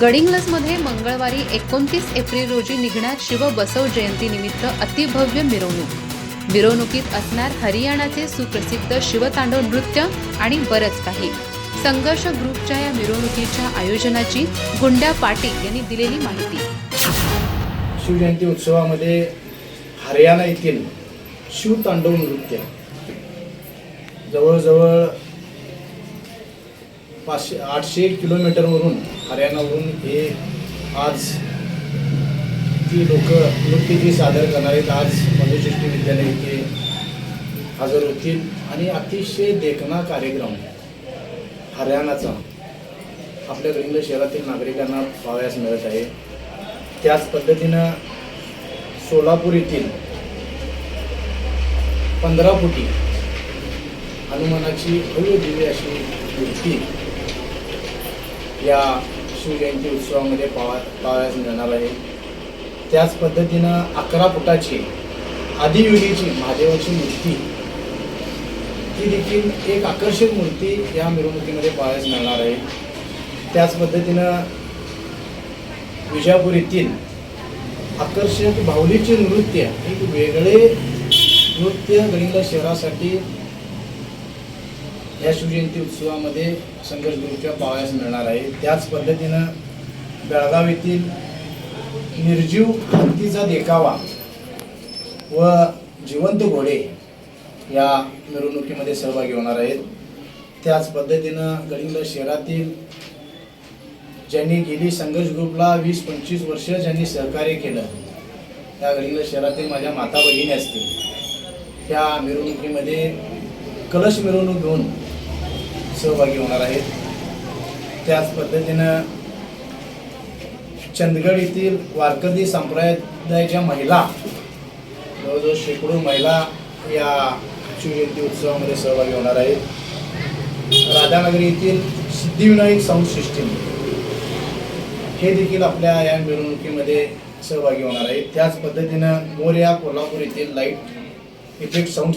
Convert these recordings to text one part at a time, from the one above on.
गडिंग्लजमध्ये मंगळवारी एकोणतीस एप्रिल रोजी निघणार शिव बसव जयंतीनिमित्त अतिभव्य मिरवणूक. मिरवणुकीत असणार हरियाणाचे सुप्रसिद्ध शिवतांडव नृत्य आणि बरंच काही. संघर्ष ग्रुपच्या या मिरवणुकीच्या आयोजनाची गुंड्या पाटील यांनी दिलेली माहिती. शिवजयंती उत्सवामध्ये हरियाणा येथील शिवतांडव नृत्य. जवळजवळ पाचशे आठशे किलोमीटरवरून हरियाणावरून हे आज ती लोक नृत्य सादर करणार आहेत. आज मधुश्रेष्ठी विद्यालय इथे हजर होतील. आणि अतिशय देखणा कार्यक्रम हरियाणाचा आपल्या रिंग शहरातील नागरिकांना पाहावयास मिळत आहे. त्याच पद्धतीनं सोलापूर येथील पंधरा फुटी हनुमानाची भव्य दिव्य अशी मूर्ती या शिवजयंती उत्सवामध्ये पावा पाहावयास मिळणार आहे. त्याच पद्धतीनं अकरा फुटाची आदियुगीची महादेवाची मूर्ती ती देखील एक आकर्षक मूर्ती या मिरवणुकीमध्ये पाहायला मिळणार आहे. त्याच पद्धतीनं विजापूर येथील आकर्षक बाहुलीचे नृत्य एक वेगळे नृत्य गडिंगला शहरासाठी या शिवजयंती उत्सवामध्ये संघर्ष गुरुच्या पाहावयास मिळणार आहे. त्याच पद्धतीनं बेळगाव येथील निर्जीव हत्तीचा देखावा व जिवंत घोडे या मिरवणुकीमध्ये सहभागी होणार आहेत. त्याच पद्धतीनं गडिंग शहरातील ज्यांनी गेली संघर्ष ग्रुपला वीस पंचवीस वर्ष ज्यांनी सहकार्य केलं त्या गडिंग शहरातील माझ्या माता भगिनी असतील. त्या मिरवणुकीमध्ये कलश मिरवणूक घेऊन सहभागी होणार आहेत. त्याच पद्धतीनं चंदगड येथील वारकरी संप्रदायाच्या महिला जवळजवळ शेकडो महिला या शिवजयंती उत्सवामध्ये सहभागी होणार आहेत. राधानगरी येथील सिद्धिविनायक साऊंड सिस्टीम हे देखील आपल्या या मिरवणुकीमध्ये सहभागी होणार आहेत. त्याच पद्धतीनं मोर्या कोल्हापूर येथील light effect sound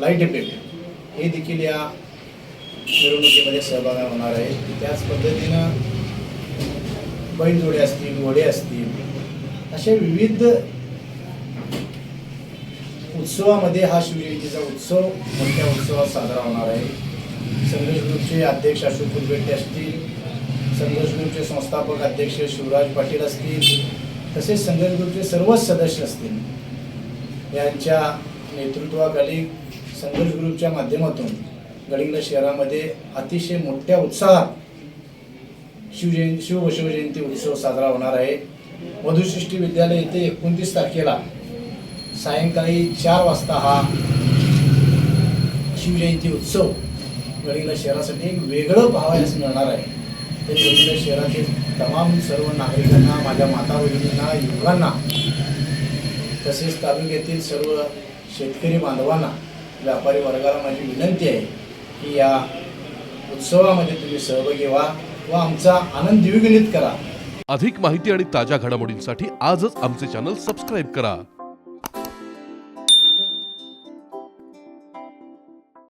light effect हे देखील या मिरवणुकीमध्ये सहभाग होणार आहे. त्याच पद्धतीनं बैलजोडे असतील घोडे असतील असे विविध उत्सवामध्ये हा शिवजयंतीचा उत्सव मोठ्या उत्सवात साजरा होणार आहे. संघर्ष ग्रुपचे अध्यक्ष अशोक कुलबेटे असतील संघर्ष ग्रुपचे संस्थापक अध्यक्ष शिवराज पाटील असतील तसेच संघर्ष ग्रुपचे सर्वच सदस्य असतील. यांच्या नेतृत्वाखाली संघर्ष ग्रुपच्या माध्यमातून गडिंग्लज शहरामध्ये अतिशय मोठ्या उत्साहात शिवजयंती शिवबसवजयंती उत्सव साजरा होणार आहे. मधुसृष्टी विद्यालय येथे एकोणतीस तारखेला सायंकाळी चार वाजता हा शिवजयंती उत्सव गडिंग्लज शहरासाठी एक वेगळं पाहावयास मिळणार आहे. तर गडिंग्लज शहरातील तमाम सर्व नागरिकांना माझ्या माता भगिनींना युवकांना तसेच तालुक्यातील सर्व शेतकरी बांधवांना व्यापारी वर्गाला माझी विनंती आहे की या उत्सवामध्ये तुम्ही सहभागी व्हा व आमचा आनंद द्विगुणित करा. अधिक माहिती आणि ताज्या घडामोडींसाठी आजच आमचे चॅनल सबस्क्राईब करा.